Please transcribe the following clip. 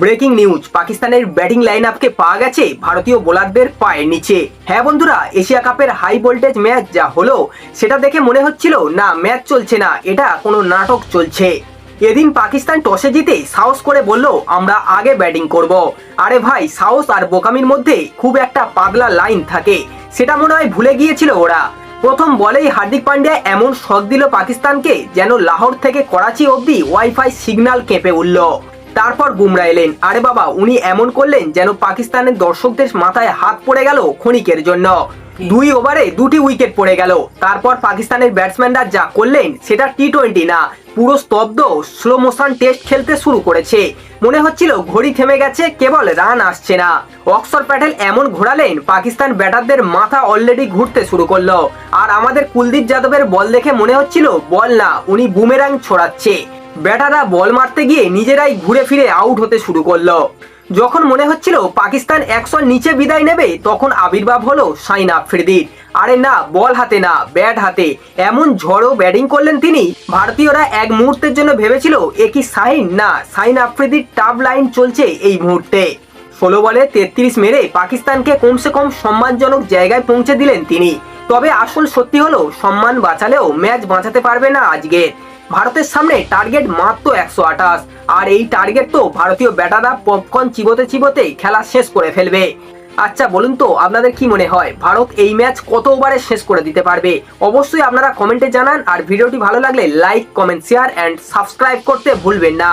Breaking news, পাকিস্তানের batting line আপকে পাওয়া গেছে ভারতীয় বোলারদের পায়ের নিচে। হ্যাঁ বন্ধুরা, এশিয়া কাপের হাই ভোল্টেজ ম্যাচ যা হলো, সেটা দেখে মনে হচ্ছিল, না ম্যাচ চলছে না, এটা কোনো নাটক চলছে। এদিন পাকিস্তান টসে জিতে সাহস করে বলল, আমরা আগে ব্যাটিং করব। আরে ভাই, সাহস আর বোকামির মধ্যে খুব একটা পাগলা লাইন থাকে, সেটা মনে হয় ভুলে গিয়েছিল ওরা। প্রথম বলেই হার্দিক পান্ডিয়া এমন শক দিল পাকিস্তানকে, যেন লাহোর থেকে করাচি অবধি ওয়াইফাই সিগন্যাল কেঁপে উঠল। তারপর বুমরা এলেন। আরে বাবা উনি এমন করলেন যেন পাকিস্তানের দর্শকদের মাথায় হাত পড়ে গেল ক্ষণিকের জন্য। দুই ওভারে দুটি উইকেট পড়ে গেল। তারপর পাকিস্তানের ব্যাটসম্যানরা যা করলেন সেটা টি টোয়েন্টি না পুরো স্তব্ধ স্লো মোশন টেস্ট খেলতে শুরু করেছে। মনে হচ্ছিল ঘড়ি থেমে গেছে কেবল রান আসছে না। অক্সর প্যাটেল এমন ঘোরালেন পাকিস্তান ব্যাটারদের মাথা অলরেডি ঘুরতে শুরু করল। আর আমাদের কুলদীপ যাদবের বল দেখে মনে হচ্ছিল বল না উনি বুমেরাং ছড়াচ্ছে। ব্যাটাররা বল মারতে গিয়ে নিজেরাই ঘুরে ফিরে আউট হতে শুরু করল। যখন মনে হচ্ছিল পাকিস্তান একশো নিচে বিদায় নেবে, তখন আবির্ভাব হলো সাইন আফ্রিদির। আরে না, বল হাতে না ব্যাট হাতে। এমন ঝড়ো ব্যাটিং করলেন তিনি, ভারতীয়রা এক মুহূর্তের জন্য ভেবেছিল, এ কি সাইন? না, সাইন আফ্রিদির টাপ লাইন চলছে এই মুহূর্তে। ষোলো বলে তেত্রিশ মেরে পাকিস্তানকে কমসে কম সম্মানজনক জায়গায় পৌঁছে দিলেন তিনি। তবে আসল সত্যি হলো, সম্মান বাঁচালেও ম্যাচ বাঁচাতে পারবে না আজকে। ভারতের সামনে টার্গেট মাত্র একশো আঠাশ। আর এই টার্গেট তো ভারতীয় ব্যাটাররা পপকর্ন চিবোতে চিবোতে খেলা শেষ করে ফেলবে। আচ্ছা বলুন তো, আপনাদের কি মনে হয়, ভারত এই ম্যাচ কত ওভারে শেষ করে দিতে পারবে? অবশ্যই আপনারা কমেন্টে জানান, আর ভিডিওটি ভালো লাগলে like comment share and subscribe করতে ভুলবেন না।